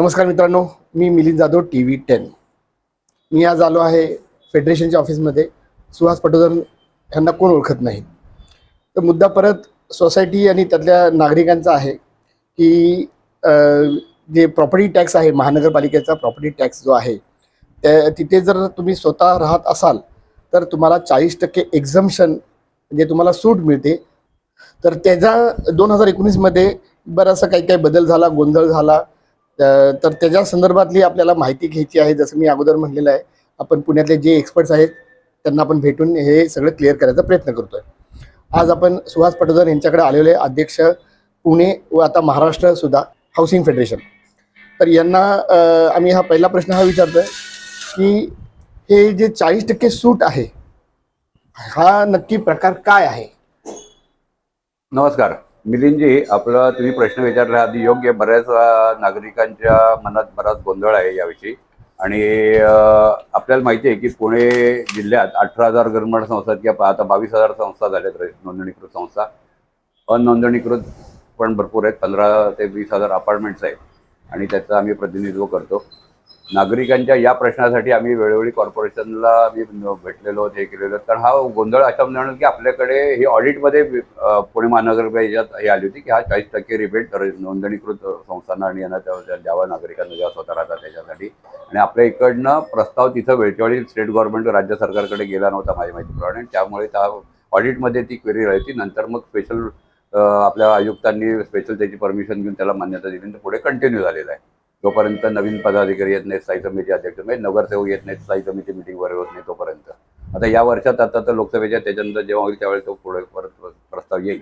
नमस्कार मित्रांनो मी Milind Jadhav T V ten. मी आज आलो आहे फेडरेशनच्या ऑफिसमध्ये. सुहास पटोदर यांना कोण ओळखत नाही? तर मुद्दा परत सोसायटी आणि त्यातल्या नागरिकांचा आहे की जे प्रॉपर्टी टॅक्स आहे महानगरपालिकेचा प्रॉपर्टी टॅक्स जो आहे त्या तिथे जर तुम्ही स्वतः राहत असाल तर तुम्हाला चाळीस टक्के एक्झम्शन म्हणजे तुम्हाला सूट मिळते. तर त्याचा दोन हजार एकोणीसमध्ये बराचसा काही काही बदल झाला गोंधळ झाला. तर त्याच्या संदर्भातली आपल्याला माहिती घ्यायची आहे जसं मी अगोदर म्हणलेलं आहे आपण पुण्यातले जे एक्सपर्ट्स आहेत त्यांना आपण भेटून हे सगळं क्लिअर करायचा प्रयत्न करतोय. आज आपण सुहास पटोदर यांच्याकडे आलेले अध्यक्ष पुणे व आता महाराष्ट्र सुद्धा हाऊसिंग फेडरेशन तर यांना आम्ही हा पहिला प्रश्न हा विचारतोय की हे जे चाळीस टक्के सूट आहे हा नक्की प्रकार काय आहे? नमस्कार. मिलिंदजी आपला तुम्ही प्रश्न विचारला आधी योग्य बऱ्याच नागरिकांच्या मनात बराच गोंधळ आहे याविषयी. आणि आपल्याला माहिती आहे की पुणे जिल्ह्यात अठरा हजार गरमड संस्था किंवा आता बावीस हजार संस्था झाल्यात नोंदणीकृत संस्था. अनोंदणीकृत पण भरपूर आहेत पंधरा ते वीस हजार अपार्टमेंट्स आहेत. आणि त्याचं आम्ही प्रतिनिधित्व करतो. नागरिकांच्या या प्रश्नासाठी आम्ही वेळोवेळी कॉर्पोरेशनला आम्ही भेटलेलो आहोत, हे केलेलो. कारण हा गोंधळ अशा म्हणून की आपल्याकडे हे ऑडिटमध्ये पुणे महानगरपालिकेच्यात हे आली होती की हा चाळीस टक्के रिबेट नोंदणीकृत संस्थांना आणि यांना त्या द्यावा नागरिकांना ज्या स्वतः राहतात त्याच्यासाठी. आणि आपल्या इकडनं प्रस्ताव तिथं वेळच्यावेळी स्टेट गव्हर्नमेंट राज्य सरकारकडे गेला नव्हता माझ्या माहितीप्रमाणे त्यामुळे त्या ऑडिटमध्ये ती क्वेरी राहायची नंतर मग स्पेशल आपल्या आयुक्तांनी स्पेशल त्याची परमिशन घेऊन त्याला मान्यता दिली. तर पुढे कंटिन्यू झालेलं आहे. जोपर्यंत नवीन पदाधिकारी येत नाहीत स्थायी समिती अध्यक्ष म्हणजे नगरसेवक येत नाहीत स्थायी समिती मिटिंगवर होत नाही तोपर्यंत. आता या वर्षात आता तर लोकसभेच्या त्याच्यानंतर जेव्हा होईल त्यावेळी तो पुढे परत प्रस्ताव येईल.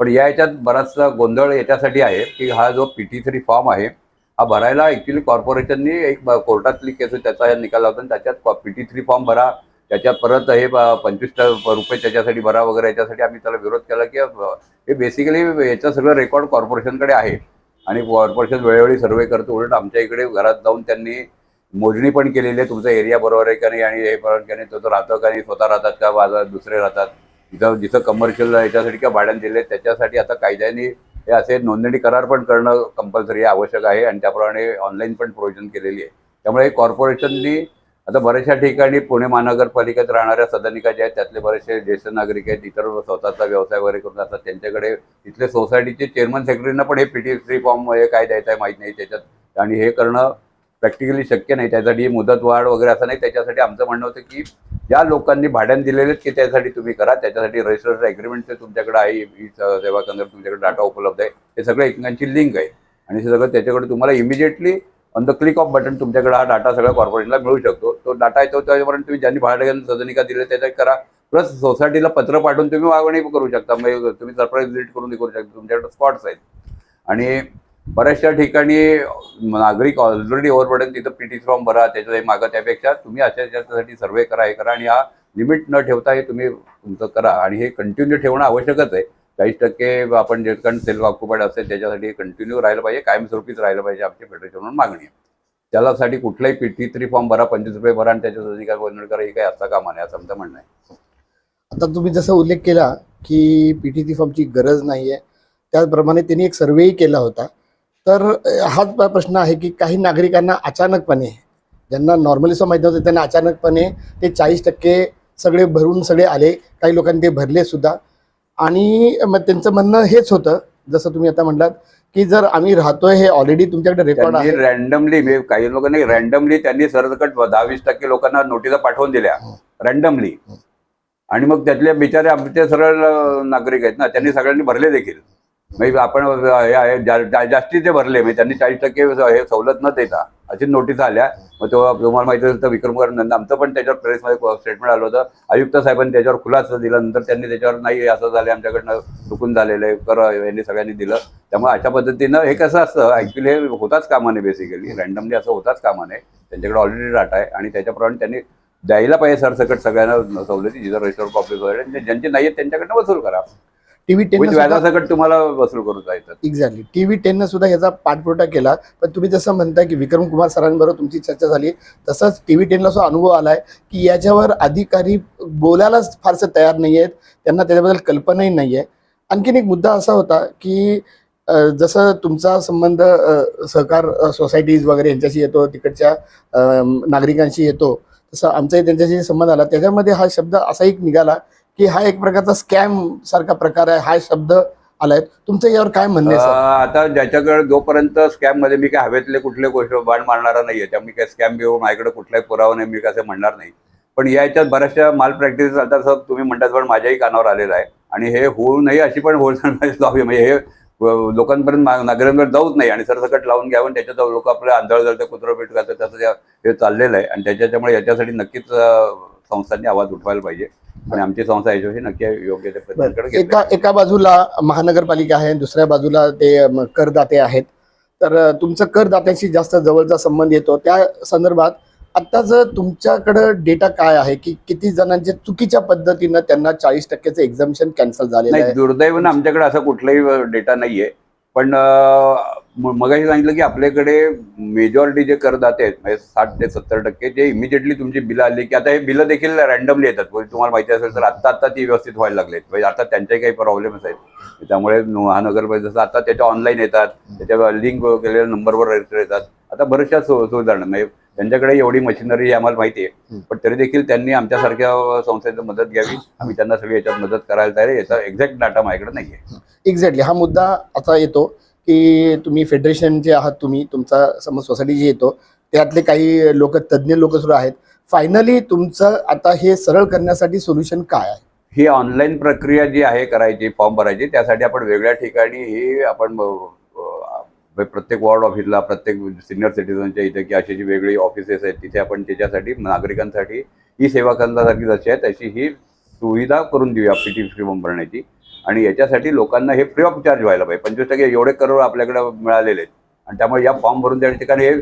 पण या याच्यात बराचसा गोंधळ याच्यासाठी आहे की हा जो पी टी थ्री फॉर्म आहे हा भरायला ॲक्च्युली कॉर्पोरेशननी एक कोर्टातली केस त्याचा निकाल लावतो आणि त्याच्यात पी टी थ्री फॉर्म भरा. त्याच्यात परत हे पंचवीस रुपये त्याच्यासाठी भरा वगैरे याच्यासाठी आम्ही त्याला विरोध केला की हे बेसिकली याचं सगळं रेकॉर्ड कॉर्पोरेशनकडे आहे. आणि कॉर्पोरेशन वेळोवेळी सर्वे करतो उलट आमच्या इकडे घरात जाऊन त्यांनी मोजणी पण केलेली आहे. तुमचा एरिया बरोबर आहे का नाही आणि हे बरोबर का नाही तो राहतो का नाही स्वतः राहतात का बाजार दुसरे राहतात. जिथं जिथं कमर्शियल याच्यासाठी किंवा भाड्याने दिले त्याच्यासाठी आता कायद्याने हे असे नोंदणी करार पण करणं कंपल्सरी आवश्यक आहे. आणि त्याप्रमाणे ऑनलाईन पण प्रोव्हिजन केलेली आहे. त्यामुळे कॉर्पोरेशननी आता बऱ्याचशा ठिकाणी पुणे महानगरपालिकेत राहणाऱ्या सदनिका ज्या आहेत त्यातले बरेचसे ज्येष्ठ नागरिक आहेत इतर स्वतःचा व्यवसाय वगैरे करून असतात त्यांच्याकडे तिथले सोसायटीचे चेअरमन सेक्रेटरीना पण हे पी टी थ्री फॉर्म हे काय द्यायचं आहे माहीत नाही. त्याच्यात आणि हे करणं प्रॅक्टिकली शक्य नाही. त्यासाठी मुदत वाढ वगैरे असं नाही. त्याच्यासाठी आमचं म्हणणं होतं की ज्या लोकांनी भाड्याने दिलेले आहेत की त्यासाठी तुम्ही करा. त्याच्यासाठी रजिस्टर्ड ॲग्रीमेंट तुमच्याकडे आहे. ई सेवा केंद्र तुमच्याकडे डाटा उपलब्ध आहे. हे सगळं एकमेकांची लिंक आहे. आणि हे सगळं त्याच्याकडे तुम्हाला immediately on the click of button तुमच्याकडे हा डाटा सगळ्या कॉर्पोरेशनला मिळू शकतो. तो डाटा येतो त्याच्यापर्यंत तुम्ही ज्यांनी भाड्या सदनिका दिले त्याच्यात करा. प्लस सोसायटीला पत्र पाठवून तुम्ही मागणी करू शकता. म्हणजे तुम्ही सरप्राईज व्हिजिट करून करू शकता. तुमच्याकडे स्पॉट्स आहेत. आणि बऱ्याचशा ठिकाणी नागरिक ऑलरेडी ओव्हरबर्डन तिथं पी टी फॉर्म भरा त्याच्या मागं त्यापेक्षा तुम्ही अशा त्याच्यासाठी सर्वे करा हे करा. आणि हा लिमिट न ठेवता हे तुम्ही तुमचं करा. आणि हे कंटिन्यू ठेवणं आवश्यकच आहे. चाळीस टक्के आपण जे कारण सेल्फ ऑक्युपाईड असेल त्याच्यासाठी कंटिन्यू राहिलं पाहिजे कायमस्वरूपीच राहिलं पाहिजे आमची फेडरेशन म्हणून मागणी आहे. त्यासाठी कुठलाही पी टी थ्री फॉर्म भरा पंचवीस रुपये भरा आणि त्याच्यासाठी काय गोंधळ करा हे काय असता कामा नाही असं आमचं म्हणणं आहे. आता तुम्ही जसं उल्लेख केला की पी टी थ्री फॉर्मची गरज नाही आहे त्याचप्रमाणे त्यांनी एक सर्वेही केला होता. तर हाच प्रश्न आहे की काही नागरिकांना अचानकपणे ज्यांना नॉर्मली असं माहीत नव्हतं त्यांना अचानकपणे ते चाळीस टक्के सगळे भरून सगळे आले काही लोकांनी ते भरले सुद्धा आणि मग त्यांचं म्हणणं हेच होतं. जसं तुम्ही आता म्हणलात की जर आम्ही राहतोय हे ऑलरेडी तुमच्याकडे रेकॉर्ड आहे. रॅन्डमली काही लोकांनी रॅन्डमली त्यांनी सरसकट दहा वीस टक्के लोकांना नोटिसा पाठवून दिल्या. हं. रॅन्डमली आणि मग त्यातले बिचारे आमचे सरळ नागरिक आहेत ना त्यांनी सगळ्यांनी भरले देखील. म्हणजे आपण हे जास्तीचे भरले. म्हणजे त्यांनी चाळीस टक्के हे सवलत न देता अशी नोटीस आल्या. मग तेव्हा तुम्हाला माहिती असेल तर विक्रमकर नंद आमचं पण त्याच्यावर प्रेसमध्ये स्टेटमेंट आलं होतं. आयुक्त साहेबांनी त्याच्यावर खुलासा दिला. नंतर त्यांनी त्याच्यावर नाही असं झालं आमच्याकडनं चुकून झालेलं आहे. कर यांनी सगळ्यांनी दिलं. त्यामुळे अशा पद्धतीनं हे कसं असतं? ॲक्च्युली हे होताच कामाने बेसिकली रँडमली असं होताच कामाने. त्यांच्याकडे ऑलरेडी डाटा आहे. आणि त्याच्याप्रमाणे त्यांनी द्यायला पाहिजे सरसकट सगळ्यांना सवलती जिथं रजिस्टर ऑफिस वगैरे. ज्यांचे नाही आहेत त्यांच्याकडनं वसूल करा. टीव्ही टेन व्याजासकट तुम्हाला वसूल करून जायचं. एक्झॅक्टली टी व्ही टेननं सुद्धा याचा पाठपुरावा केला. पण तुम्ही जसं म्हणताय की विक्रम कुमार सरांबरोबर तुमची चर्चा झाली तसंच टी व्ही टेनला असा अनुभव आलाय की याच्यावर अधिकारी बोलायलाच फारसं तयार नाही आहेत त्यांना त्याच्याबद्दल कल्पनाही नाही आहे आणखीन एक मुद्दा असा होता की जसं तुमचा संबंध सहकार सोसायटीज वगैरे यांच्याशी येतो तिकडच्या नागरिकांशी येतो तसं आमचाही त्यांच्याशी संबंध आला. त्याच्यामध्ये हा शब्द असा एक निघाला की हा एक प्रकारचा स्कॅम सारखा प्रकार आहे हा शब्द आलाय. तुमचं यावर काय म्हणणं आहे सर? आता ज्याच्याकडे जोपर्यंत स्कॅममध्ये मी काय हवेतले कुठले गोष्ट बाण मारणारा नाहीये त्यामुळे काय स्कॅम घेऊन माझ्याकडे कुठलाही पुरावा नाही मी कसं म्हणणार नाही. पण याच्यात बऱ्याचशा माल प्रॅक्टिस आता सर तुम्ही म्हणतात पण माझ्याही कानावर आलेलं आहे. आणि हे होऊ नये अशी पण होलसेल लावी म्हणजे हे अं, लोकांपर्यंत मा- जाऊच नाही आणि सरसकट लावून घ्यावं आणि त्याच्यात लोक आपलं आंधळ जळतं कुत्र पेट करतात त्याचं जे- हे चाललेलं आहे. आणि त्याच्यामुळे याच्यासाठी नक्कीच अं, संस्थांनी आवाज उठवायला पाहिजे. आणि आमची संस्था याच्याविषयी नक्की योग्य ते. एका एका बाजूला महानगरपालिका आहे दुसऱ्या बाजूला ते करदाते आहेत. तर तुमचं करदात्यांशी जास्त जवळचा संबंध येतो. त्या संदर्भात आत्ताच तुमच्याकडं डेटा काय आहे की किती जणांचे चुकीच्या पद्धतीनं त्यांना चाळीस टक्क्याचं एक्झाम्शन कॅन्सल झालेलं नाही आहे? दुर्दैवानं आमच्याकडे असा कुठलाही डेटा नाहीये. पण मगाशी सांगितलं की आपल्याकडे मेजॉरिटी जे करदाते आहेत म्हणजे साठ ते सत्तर टक्के जे इमिजिएटली तुमची बिलं आली की आता हे बिलं देखील रॅन्डमली येतात. म्हणजे तुम्हाला माहिती असेल तर आत्ता आत्ता ती व्यवस्थित व्हायला लागलेत. म्हणजे आता त्यांच्याही काही प्रॉब्लेम्स आहेत. त्यामुळे महानगरपालिका जसं आता त्याच्या ऑनलाईन येतात त्याच्या लिंक केलेल्या नंबरवर रजिस्टर येतात. आता बऱ्याचशा सु सुविधा. म्हणजे त्यांच्याकडे एवढी मशिनरी आम्हाला माहिती आहे. पण तरी देखील त्यांनी आमच्यासारख्या संस्थेची मदत घ्यावी. आम्ही त्यांना सगळी याच्यात मदत करायला तयार याचा एक्झॅक्ट डाटा माझ्याकडे नाही आहे एक्झॅक्टली हा मुद्दा आता येतो. की तुम्ही फेडरेशनचे आहात तुम्ही तुमचा समज सोसायटी जी येतो त्यातले काही लोक तज्ज्ञ लोक सुद्धा आहेत. फायनली तुमचं आता हे सरळ करण्यासाठी सोल्युशन काय आहे? ही ऑनलाईन प्रक्रिया जी आहे करायची फॉर्म भरायची त्यासाठी आपण वेगळ्या ठिकाणी ही आपण प्रत्येक वॉर्ड ऑफिसला प्रत्येक सिनियर सिटीजनच्या इथे की अशी जी वेगळी ऑफिसेस आहेत तिथे आपण त्याच्यासाठी नागरिकांसाठी ही सेवा केंद्रासारखी जशी आहे तशी ही सुविधा करून देऊया पी टी फॉर्म भरण्याची. आणि याच्यासाठी लोकांना हे फ्री ऑफ चार्ज व्हायला पाहिजे. पंचवीस टक्के एवढे करोड आपल्याकडे मिळालेले आहेत. आणि त्यामुळे या फॉर्म भरून त्या ठिकाणी हे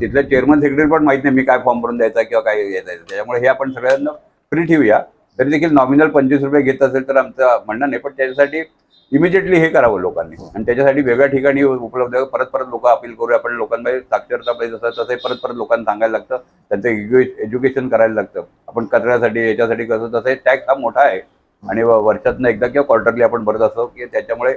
तिथले चेअरमन सेक्रेटरी पण माहीत नाही मी काय फॉर्म भरून द्यायचा किंवा काय घ्यायचं. आहे. त्याच्यामुळे हे आपण सगळ्यांना फ्री ठेवूया. तरी देखील नॉमिनल पंचवीस रुपये घेत असेल तर आमचं म्हणणं नाही पण त्याच्यासाठी इमिजिएटली हे करावं लोकांनी. आणि त्याच्यासाठी वेगळ्या ठिकाणी उपलब्ध आहे. परत परत लोक अपील करूया. आपण लोकांमध्ये साक्षरता पाहिजे जसं तसंही परत परत लोकांना सांगायला लागतं. त्यांचं एज्युकेशन करायला लागतं. आपण कचऱ्यासाठी याच्यासाठी कसं तसं टॅक्स हा मोठा आहे. आणि वर्षातनं एकदा किंवा क्वार्टरली आपण भरत असतो की त्याच्यामुळे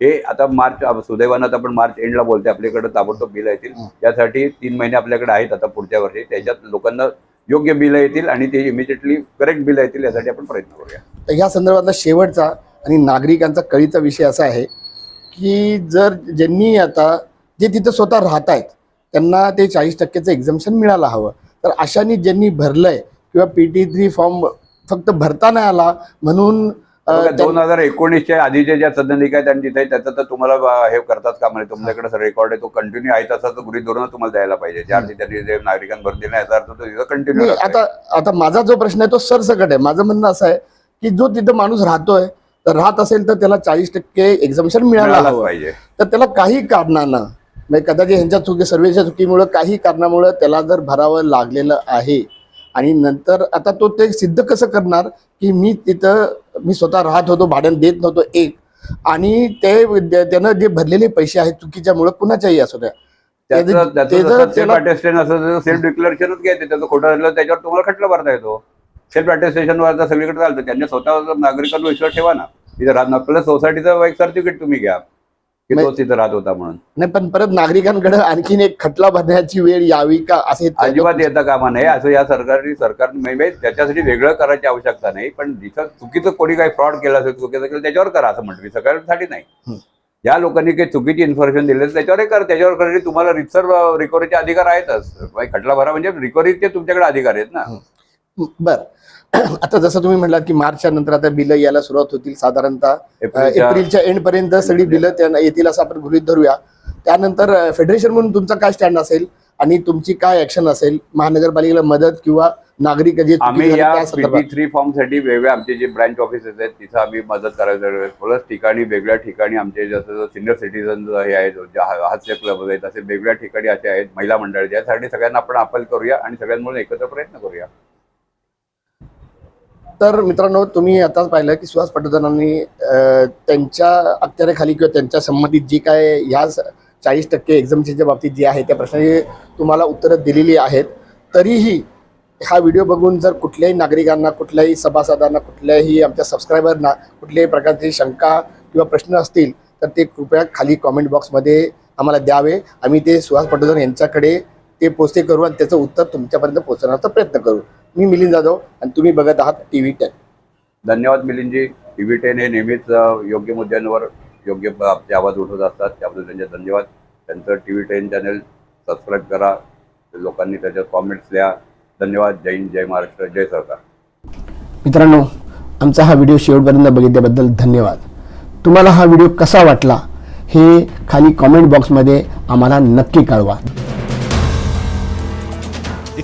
हे आता मार्च सुदैवानं आता आपण मार्च एंडला बोलते आपल्याकडे ताबडतोब बिल येतील. त्यासाठी तीन महिने आपल्याकडे आहेत आता पुढच्या वर्षी. त्याच्यात लोकांना योग्य बिल येतील आणि ते इमिजिएटली करेक्ट बिल येतील यासाठी आपण प्रयत्न करूया. तर ह्या संदर्भातला शेवटचा आणि नागरिकांचा कळीचा विषय असा आहे की जर ज्यांनी आता जे तिथं स्वतः राहत आहेत त्यांना ते चाळीस टक्क्याचं एक्झाम्शन मिळायला हवं. तर अशानी ज्यांनी भरलंय किंवा पी टी थ्री फॉर्म फक्त भरता नाही आला म्हणून दोन हजार एकोणीसच्या आधीचे ज्या सदनिका आहेत आणि तिथे त्याचं तर तुम्हाला हे करतात का म्हणजे तुमच्याकडे रेकॉर्ड आहे तो कंटिन्यू आहे तसा तो गृहित धोरण तुम्हाला द्यायला पाहिजे. ज्या त्यांनी जे नागरिकांवर दिला याचा अर्थ तो तिथं कंटिन्यू आता आता माझा जो प्रश्न आहे तो सरसकट आहे. माझं म्हणणं असं आहे की जो तिथं माणूस राहतोय तर राहत असेल तर त्याला चाळीस टक्के एक्झाम्शन मिळायला पाहिजे. तर त्याला काही कारणानं म्हणजे कदाचित ह्यांच्या चुकी सर्वेच्या चुकीमुळं काही कारणामुळं त्याला जर भरावं लागलेलं आहे आणि नंतर आता तो ते सिद्ध कसं करणार की मी तिथं मी स्वतः राहत होतो भाड्यानं देत नव्हतो एक. आणि ते त्यानं जे भरलेले पैसे आहेत चुकीच्यामुळं कुणाच्याही असू द्या. सेल्फ डिक्लेरेशनच घ्यायचं त्याचं खोटं त्याच्यावर तुम्हाला खटला भरता येतो. सेल्फ अटेस्टेशनवर सगळीकडे चालतं. त्यांनी स्वतः नागरिकांवर विश्वास ठेवा ना. तिथे राहत आपल्या सोसायटीचं एक सर्टिफिकेट तुम्ही घ्या. की तो तिथं राहत होता म्हणून. नाही पण परत नागरिकांकडे आणखीन एक खटला भरण्याची वेळ यावी का? असे अजिबात येता कामा नाही असं या सरकारने सरकार म्हणजे त्याच्यासाठी वेगळं करायची आवश्यकता नाही. पण जिथं चुकीचं कोणी काही फ्रॉड केला असेल चुकीचं केलं त्याच्यावर करा असं म्हणतो सगळ्यांसाठी नाही. ज्या लोकांनी काही चुकीची इन्फॉर्मेशन दिली त्याच्यावर करा. त्याच्यावर करा. तुम्हाला रितसर रिकव्हरीचे अधिकार आहेतच. खटला भरा म्हणजे रिकव्हरीचे तुमच्याकडे अधिकार आहेत ना. बर. आता जसं तुम्ही म्हटलात की मार्चच्या नंतर आता बिलं यायला सुरुवात होतील साधारणतः एप्रिलच्या- एंड पर्यंत सगळी बिलं त्यांना येतील असं आपण गृहित धरूया. त्यानंतर फेडरेशन म्हणून तुमचा काय स्टँड असेल आणि तुमची काय ऍक्शन असेल? महानगरपालिकेला मदत किंवा नागरिक जे आम्ही या थ्री फॉर्मसाठी वेगळ्या आमचे जे ब्रँच ऑफिसेस आहेत तिथं आम्ही मदत करायचं प्लस ठिकाणी वेगळ्या ठिकाणी आमचे जसं सिनियर सिटीजन हे आहेत हास्य क्लब आहेत असे वेगळ्या ठिकाणी असे आहेत महिला मंडळ यासाठी सगळ्यांना आपण अपील करूया आणि सगळ्यांमुळे एकत्र प्रयत्न करूया. तर मित्रांनो तुम्ही आताच पाहिलं की सुहास पटोदरांनी त्यांच्या अखत्यारीखाली किंवा त्यांच्या संबंधित जी काय ह्या चाळीस टक्के एक्झामच्या बाबतीत जी आहे त्या प्रश्नाची तुम्हाला उत्तरं दिलेली आहेत. तरीही हा व्हिडिओ बघून जर कुठल्याही नागरिकांना कुठल्याही सभासदांना कुठल्याही आमच्या सबस्क्रायबरना कुठल्याही प्रकारची शंका किंवा प्रश्न असतील तर ते कृपया खाली कॉमेंट बॉक्समध्ये आम्हाला द्यावे. आम्ही ते सुहास पटोदर यांच्याकडे ते पोस्टे करू आणि त्याचं उत्तर तुमच्यापर्यंत पोहोचवण्याचा प्रयत्न करू. मी मिलिंद जाधव आणि तुम्ही बघत आहात टी व्ही टेन. धन्यवाद मिलिंदजी. टी व्ही टेन हे नेहमीच योग्य मुद्द्यांवर योग्य आपले आवाज उठवत असतात. त्याबद्दल त्यांचे धन्यवाद. त्यांचं T V ten channel subscribe करा. लोकांनी त्याच्यात कॉमेंट्स लिहा. धन्यवाद. जय हिंद जय महाराष्ट्र जय सरकार मित्रांनो आमचा हा व्हिडिओ शेवटपर्यंत बघितल्याबद्दल धन्यवाद. तुम्हाला हा व्हिडिओ कसा वाटला हे खाली कॉमेंट बॉक्समध्ये आम्हाला नक्की कळवा.